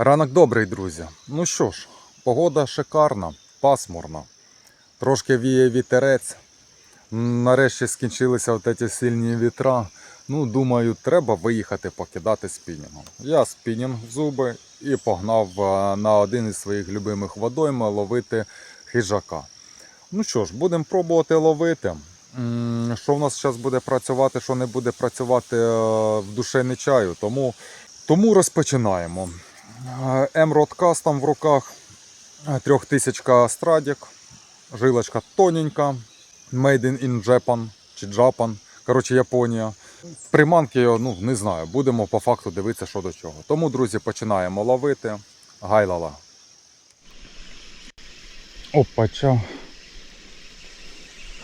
Ранок добрий, друзі. Ну що ж, погода шикарна, пасмурна. Трошки віє вітерець. Нарешті скінчилися от ці сильні вітра. Ну, думаю, треба виїхати покидати спінінгом. Я спінінг в зуби і погнав е, на один із своїх любимих водойм ловити хижака. Ну що ж, будемо пробувати ловити. Що в нас зараз буде працювати, що не буде працювати е, в душе не чаю. Тому, тому розпочинаємо. Емрод Custom в руках, трьохтисячка Страдік, жилочка тоненька, Made in Japan чи Japan, коротше Японія. Приманки, ну не знаю, будемо по факту дивитися, що до чого. Тому, друзі, починаємо ловити. Гайлала. Опача.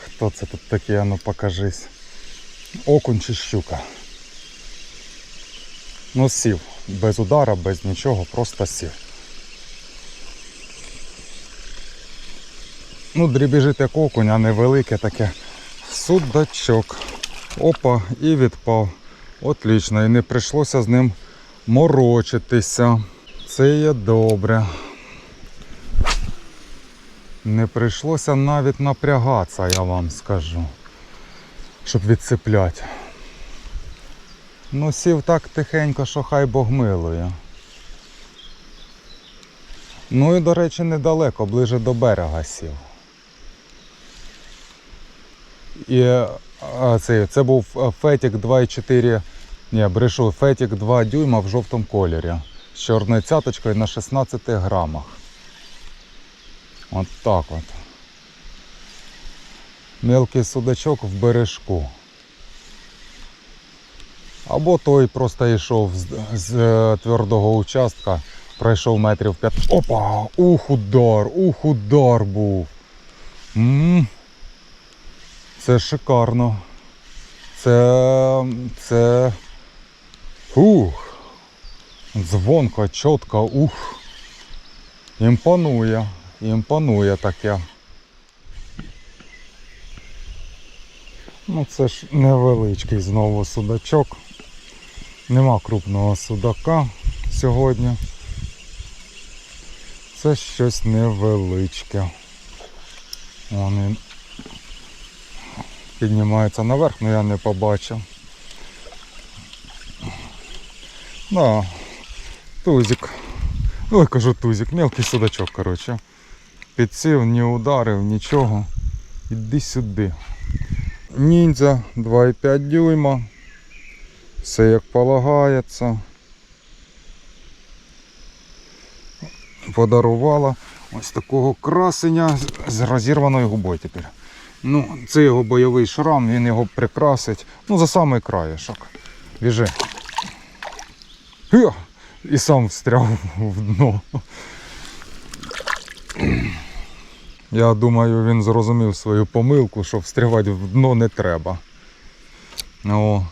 Хто це тут такий, а ну покажись. Окунь чи щука. Ну сів. Без удара, без нічого, просто сів. Ну, окунь, а невелике таке. Судачок. Опа, і відпав. Отлично. І не прийшлося з ним морочитися. Це є добре. Не прийшлося навіть напрягатися, я вам скажу. Щоб відцепляти. Ну, сів так тихенько, що хай Бог милує. Ну і, до речі, недалеко, ближе до берега сів. І це, це був е, Фетік 2,4. Ні, брешу, Фетік 2 дюйма в жовтому кольорі. З чорною цяточкою на 16 грамах. От так от. Мелкий судачок в бережку. Або той просто йшов з, з е, твердого участка, пройшов метрів 5. Опа! Ух, удар! Ух, удар був! м Це шикарно. Це. Це. Ух! Дзвонко, чітко, ух. Імпонує, імпонує таке. Ну це ж невеличкий знову судачок. Нема крупного судака сьогодні. Це щось невеличке. Вон він піднімається наверх, але я не побачив. Да, тузик. Ой, кажу тузик, мелкий судачок, коротше. Підсів, не ударив, нічого. Іди сюди. Ніндзя 2,5 дюйма. Все як полагається. Подарувала ось такого красення з- розірваною губою тепер. Ну, це його бойовий шрам, він його прикрасить. Ну, за самий краєшок. Біжи. І сам встряв в дно. Я думаю, він зрозумів свою помилку, що встрявати в дно не треба. О.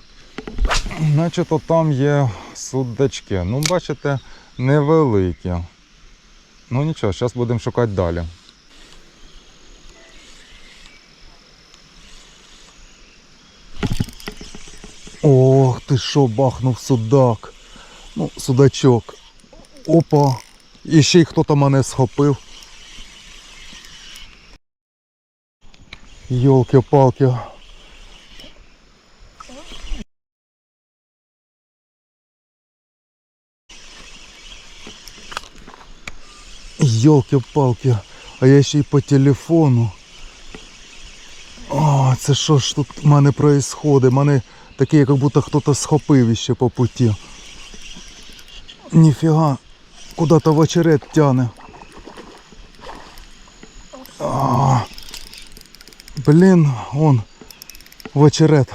Значить, там є судачки. Ну, бачите, невеликі. Ну нічого, зараз будемо шукати далі. Ох, ти що бахнув судак. Ну, судачок. Опа. І ще й хто-то мене схопив. Йолки-палки. Йолки-палки, а я ще й по телефону. О, це що ж тут в мене происходить? Мене таке, як будто хтось схопив іще по путі. Ніфіга, куди-то в очерет тяне. А, блін, он в очерет.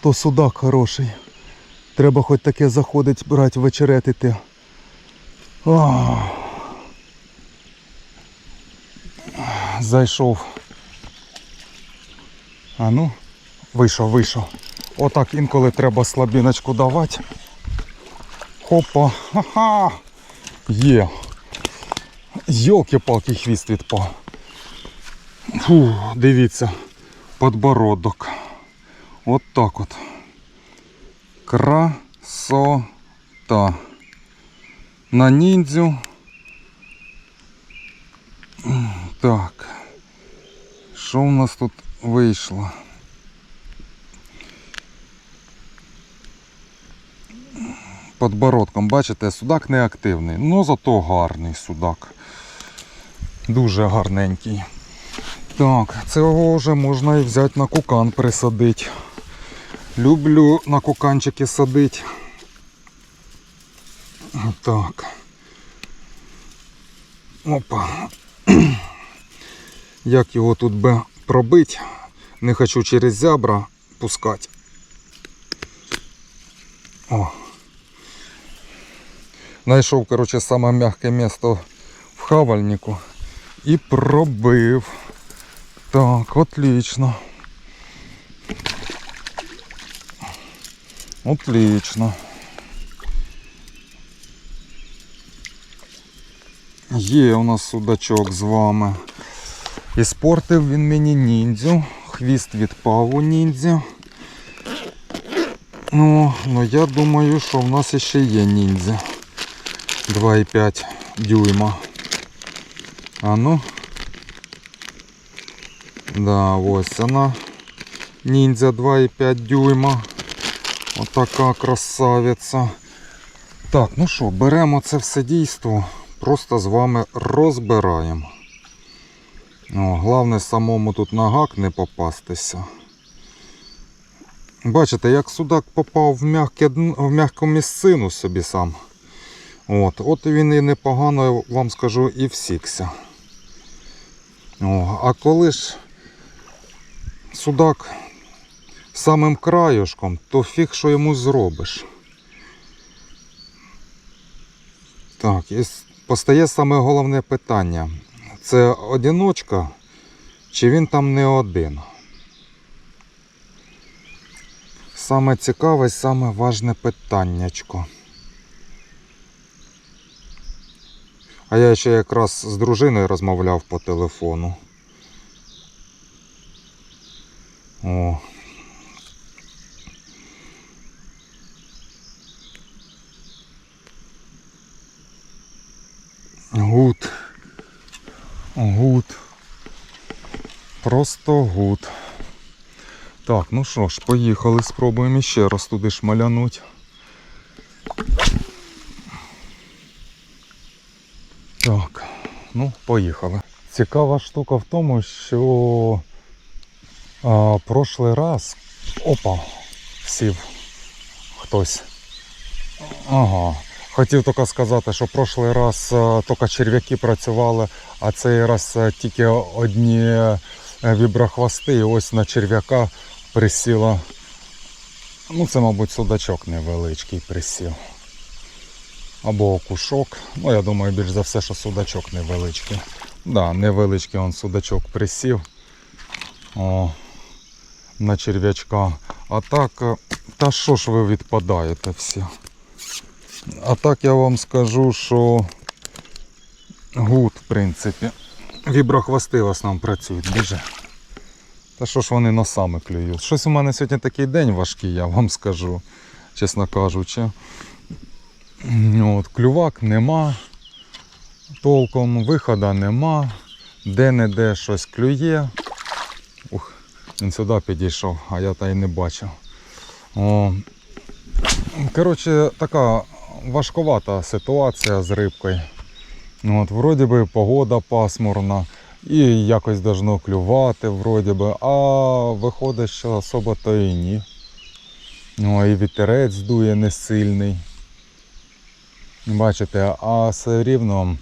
То судак хороший. Треба хоч таке заходить, брати в очерет іти. А. Зайшов. А ну, вийшов, вийшов. Отак інколи треба слабіночку давати. Хопа, ха-ха! Є. Йолки-палки хвіст відпав. Фу, дивіться, подбородок. От так от. Красота. на ніндзю. Так. Що у нас тут вийшло? Подбородком, бачите, судак не активний, ну зато гарний судак. Дуже гарненький. Так, цього вже можна і взяти на кукан присадити. Люблю на куканчики садити. Так. Опа. Як його тут би пробити? Не хочу через зябра пускати. О. Знайшов, короче, саме м'яке місто в хавальнику і пробив. Так, отлично. Отлично. Є у нас судачок з вами. Іспортив він мені ніндзю. Хвіст відпав у ніндзя. Ну, ну я думаю, що в нас ще є ніндзя. 2,5 дюйма. А ну. Да, ось вона. Ніндзя 2,5 дюйма. Отака красавиця. Так, ну що, беремо це все дійство, просто з вами розбираємо. О, головне самому тут на гак не попастися. Бачите, як судак попав в, м'яке, в м'яку місцину собі сам. От, от він і непогано, вам скажу, і всікся. О, а коли ж судак самим краюшком, то фіг що йому зробиш. Так, і постає саме головне питання. Це одиночка, чи він там не один? Саме цікаве, саме важне питаннячко. А я ще якраз з дружиною розмовляв по телефону. О. Гуд. Гуд. Просто гуд. Так, ну що ж, поїхали, спробуємо ще раз туди шмалянуть. Так, ну, поїхали. Цікава штука в тому, що а, прошлий раз. Опа, сів хтось. Ага. Хотів тільки сказати, що прошлий раз е, тільки черв'яки працювали, а цей раз е, тільки одні е, віброхвости. І ось на черв'яка присіла. Ну, це, мабуть, судачок невеличкий присів. Або окушок. Ну, я думаю, більш за все, що судачок невеличкий. Да, невеличкий он судачок присів. О, на черв'ячка. А так, та що ж ви відпадаєте всі? А так я вам скажу, що гуд, в принципі. Віброхвости в основному працюють дуже. Та що ж вони носами клюють? Щось у мене сьогодні такий день важкий, я вам скажу, чесно кажучи. От, клювак нема, толком виходу нема, де-не-де щось клює. Ух, він сюди підійшов, а я та й не бачив. О, коротше, така важковата ситуація з рибкою. Ну, От, вроді би погода пасмурна і якось должно клювати, вроді би, а виходить, що особо то і ні. Ну, і вітерець дує не сильний. Бачите, а все рівно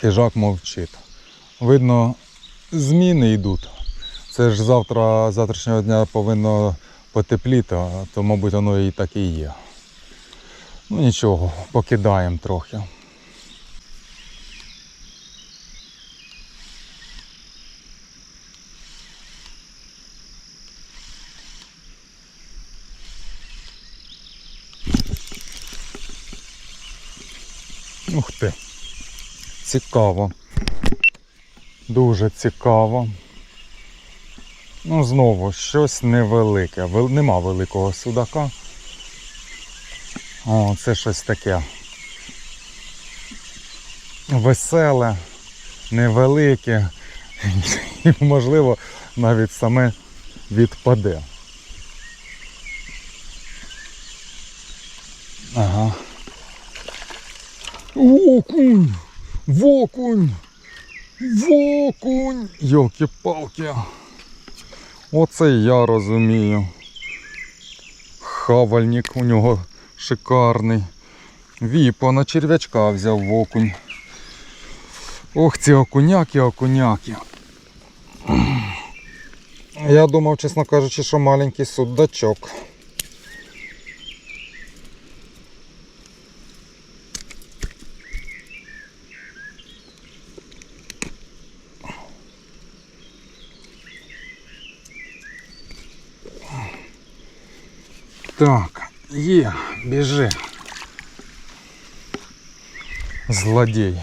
хижак мовчить. Видно, зміни йдуть. Це ж завтра, завтрашнього дня повинно потепліти, то, мабуть, воно і так і є. Ну нічого, покидаємо трохи. Ух ти. Цікаво. Дуже цікаво. Ну, знову щось невелике. Нема великого судака. О, це щось таке. веселе, невелике і, можливо, навіть саме відпаде. Ага. Окунь! Вокунь! Вокунь! Йолки-палки! Оце я розумію. Хавальник у нього шикарний. Віпо на черв'ячка взяв окунь. Ох, ці окуняки, окуняки. Я думав, чесно кажучи, що маленький судачок. Так, є, біжи. Злодій.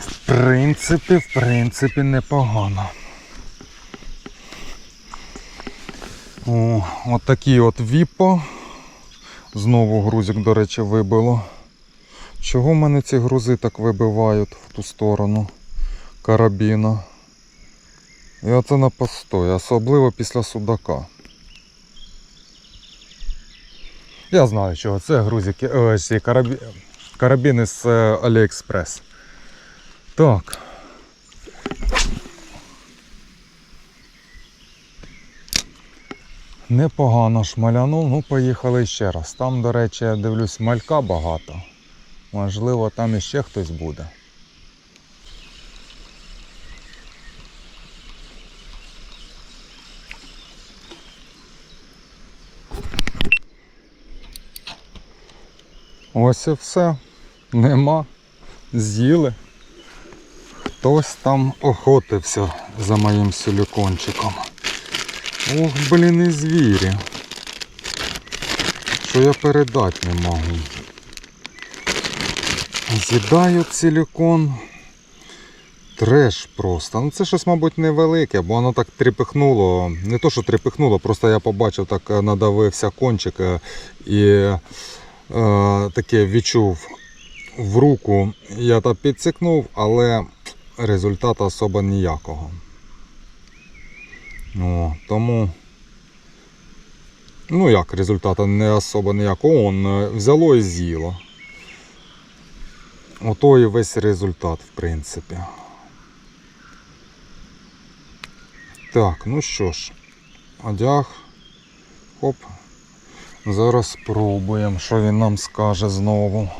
В принципі, в принципі, непогано. О, от такий от віпо. Знову грузик, до речі, вибило. Чого в мене ці грузи так вибивають в ту сторону карабіна? І оце на постой, особливо після судака. Я знаю, чого це грузики, е, ці карабі... карабіни з е, Аліекспрес. Так. Непогано шмалянув, ну поїхали ще раз. Там, до речі, я дивлюсь, малька багато. Можливо, там іще хтось буде. Ось і все. Нема. З'їли. Хтось там охотився за моїм силікончиком. Ох, блін, і звірі. Що я передати не можу. З'їдають силікон. Треш просто. Ну це щось, мабуть, невелике, бо воно так тріпихнуло. Не то, що тріпихнуло, просто я побачив, так е, надавився кончик е, і таке відчув в руку. Я так підсікнув, але результату особо ніякого. О, тому. Ну як результату не особо ніякого, он е, взяло і з'їло. Ото і весь результат, в принципі. Так, ну що ж, одяг. Хоп. Зараз спробуємо, що він нам скаже знову.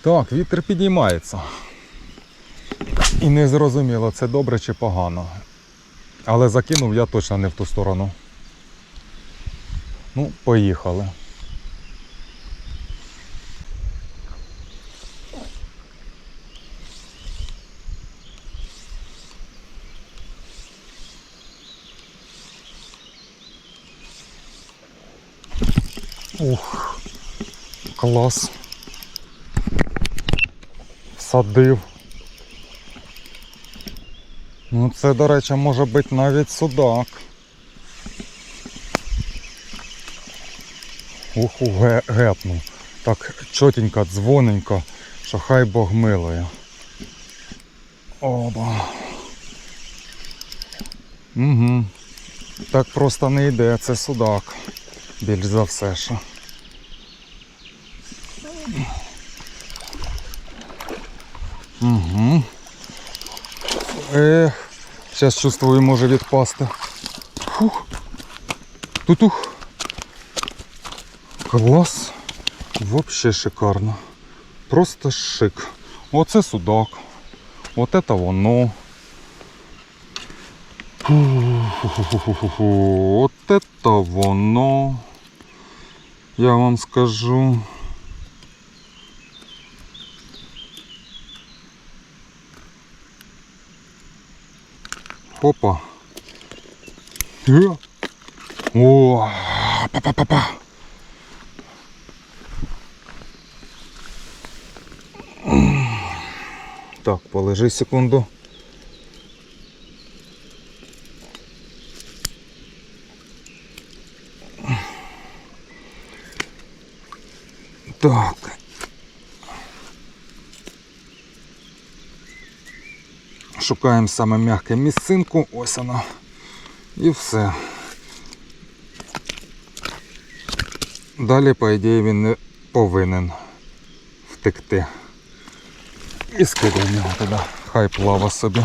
Так, вітер підіймається. І не зрозуміло, це добре чи погано. Але закинув я точно не в ту сторону. Ну, поїхали. Ух, клас. Садив. Ну це, до речі, може бути навіть судак. Уху ге- гепнув. Так чотенько, дзвоненько, що хай Бог милує. Оба. Угу. Так просто не йде, це судак. Більш за все що. Угу. Ех, зараз чувствую, може відпасти. Фух. Тутух. Клас. Вообще шикарно. Просто шик. Оце судак. От это воно. От это воно. Я вам скажу. Опа. Е. О, па-па-па-па. Так, полежи секунду. Так. Шукаємо саме м'яке місцинку, ось вона. І все. Далі, по ідеї, він не повинен втекти. І скидаємо його туди. Хай плава собі.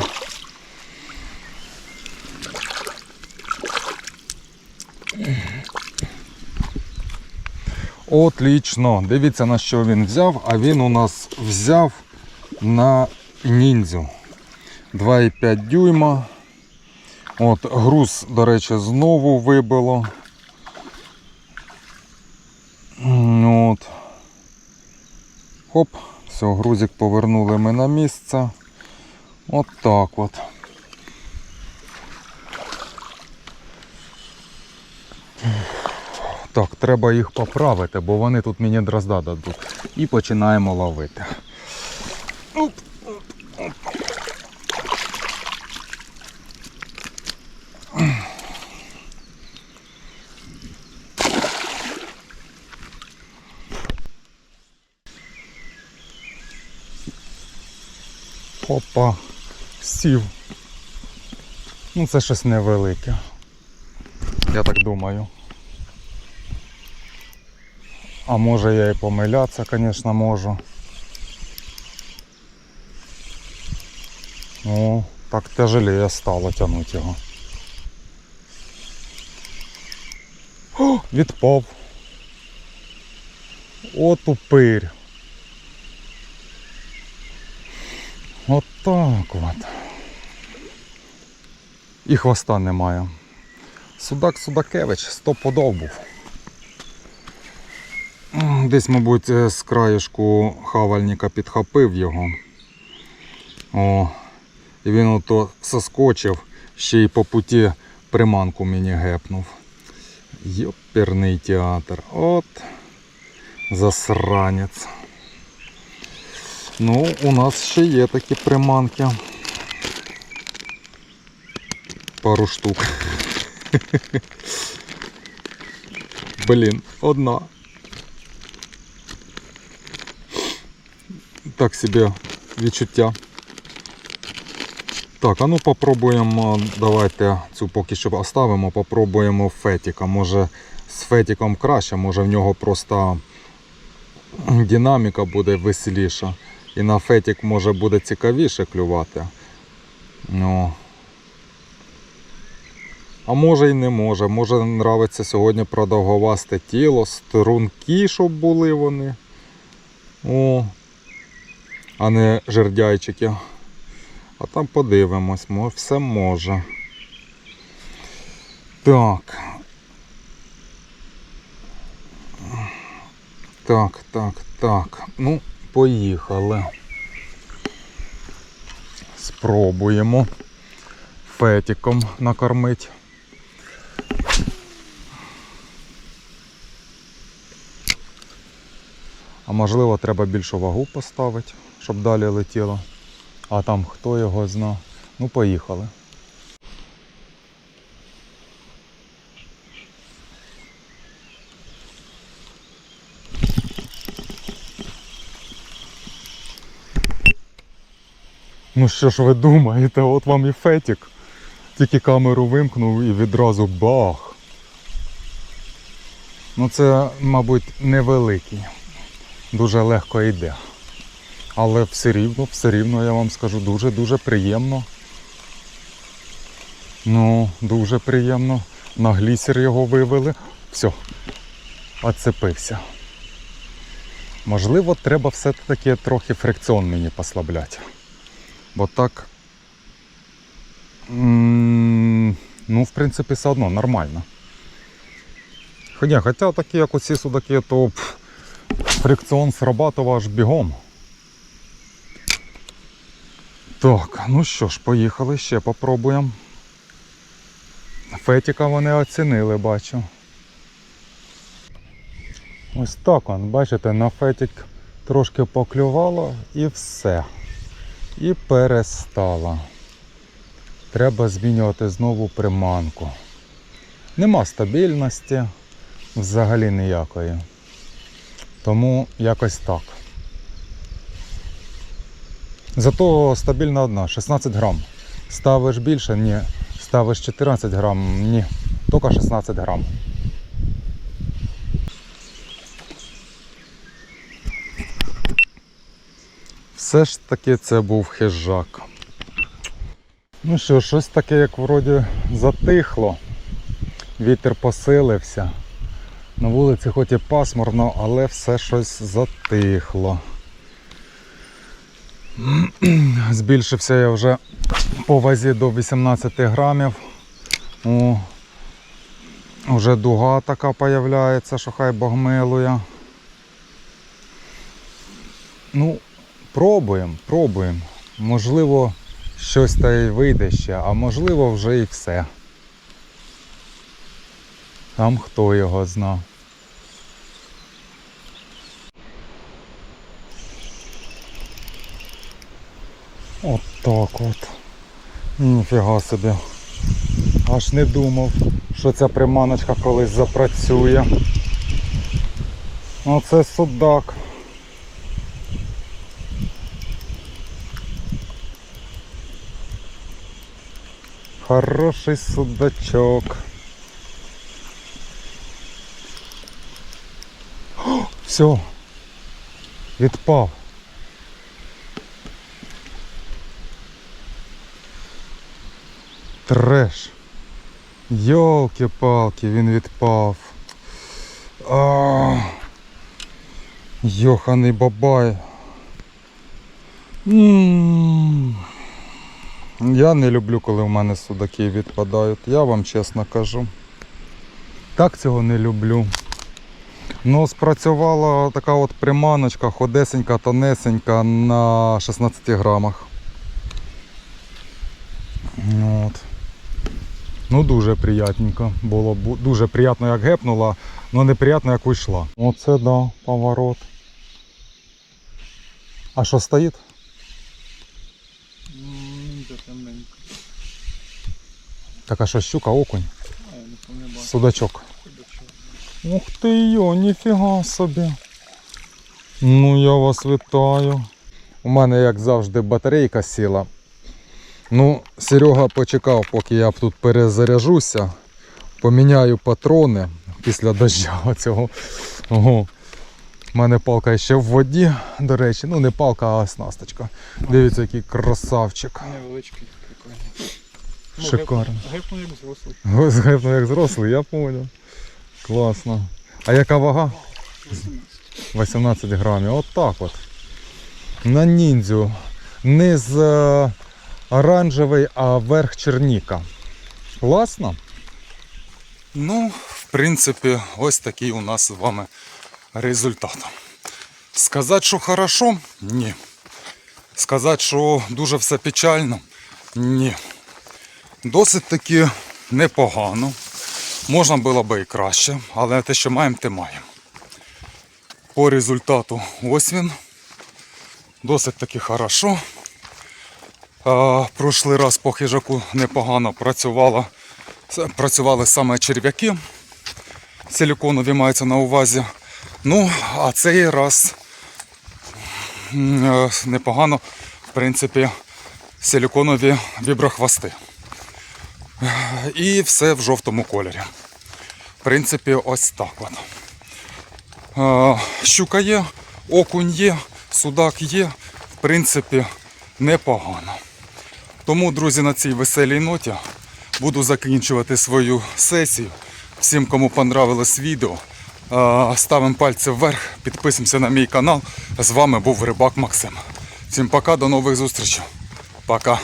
Отлично. Дивіться на що він взяв, а він у нас взяв на ніндзю. 2,5 дюйма. От, груз, до речі, знову вибило. От. Хоп, все, грузик повернули ми на місце. От так от. Так, треба їх поправити, бо вони тут мені дрозда дадуть. І починаємо ловити. Оп. Опа, сів. Ну це щось невелике. Я так думаю. А може я і помилятися, звісно, можу. Ну, так тяжелее стало тягнути його. О, відпав. О, тупирь. От так от. І хвоста немає. Судак Судакевич стопудов був. Десь, мабуть, е, з краєшку хавальника підхопив його. О, і він ото соскочив, ще й по путі приманку мені гепнув. Йоперний театр. От засранець. Ну, у нас ще є такі приманки. Пару штук. Блін, одна. Так собі відчуття. Так, а ну попробуємо, давайте цю поки що оставимо, попробуємо фетіка. Може з фетіком краще, може в нього просто динаміка буде веселіша. І на фетік може буде цікавіше клювати. Ну. А може і не може. Може нравиться сьогодні продовговасте тіло, струнки, щоб були вони. О, а не жердяйчики. А там подивимось, мо- все може. Так. Так, так, так. Ну, поїхали. Спробуємо фетиком накормити. А можливо треба більшу вагу поставити, щоб далі летіло. А там хто його зна. Ну, поїхали. Ну що ж ви думаєте, от вам і фетік. Тільки камеру вимкнув і відразу бах. Ну це, мабуть, невеликий. Дуже легко йде. Але все рівно, все рівно я вам скажу, дуже-дуже приємно. Ну, дуже приємно. На глісер його вивели. Все, оцепився. Можливо, треба все-таки трохи фрикціон мені послабляти. Бо так. Ну, в принципі, все одно нормально. Хоча, хоча такі, як оці судаки, то пф, фрикціон срабатував аж бігом. Так, ну що ж, поїхали, ще попробуємо. Фетіка вони оцінили, бачу. Ось так он, бачите, на фетік трошки поклювало і все. І перестало. Треба змінювати знову приманку. Нема стабільності взагалі ніякої. Тому якось так. Зато стабільна одна, 16 грам. Ставиш більше? Ні. Ставиш 14 грам? Ні. Тільки 16 грам. Все ж таки це був хижак. Ну що, щось таке, як вроді затихло. Вітер посилився. На вулиці хоч і пасмурно, але все щось затихло. Збільшився я вже по вазі до 18 грамів. О, вже дуга така появляється, що хай Бог милує. Ну, пробуємо, пробуємо. Можливо, щось та й вийде ще, а можливо вже і все. Там хто його зна. От так от. Ніфіга собі. Аж не думав, що ця приманочка колись запрацює. Оце судак. Хороший судачок. Все. Відпав. Треш. Йолки-палки, він відпав. А, Йоханий бабай. М. Я не люблю, коли в мене судаки відпадають, я вам чесно кажу. Так цього не люблю. Ну, спрацювала така от приманочка, ходесенька, тонесенька на 16 грамах. От. Ну дуже приятненько було. Дуже приємно як гепнула, але неприємно як вийшла. Оце да, поворот. А що стоїть? Так а що щука, окунь, судачок. Ух ти йо, ніфіга собі. Ну я вас вітаю. У мене, як завжди, батарейка сіла. Ну, Серега почекав, поки я тут перезаряжуся. Поміняю патрони після дождя цього. Ого. У мене палка ще в воді, до речі. Ну не палка, а оснасточка. Дивіться, який красавчик. Невеличкий, прикольний. Ну, Шикарно. Гепну як зрослий. Згибно як зрослий, я понял. Класно. А яка вага? 18 грамів. От так от. На ніндзю. Низ е, оранжевий, а верх черніка. Класно? Ну, в принципі, ось такий у нас з вами результат. Сказати, що хорошо? Ні. Сказати, що дуже все печально? Ні. Досить таки непогано. Можна було би і краще, але те, що маємо, те маємо. По результату ось він. Досить таки хорошо. А, прошлий раз по хижаку непогано працювало, працювали саме черв'яки. Силіконові мається на увазі. Ну, а цей раз е, непогано, в принципі, силіконові віброхвости. І все в жовтому кольорі. В принципі, ось так от. Е, Щука є, окунь є, судак є. В принципі, непогано. Тому, друзі, на цій веселій ноті буду закінчувати свою сесію. Всім, кому понравилось відео, е, ставимо пальці вверх, підписуємося на мій канал. З вами був Рибак Максим. Всім пока, до нових зустрічей. Пока.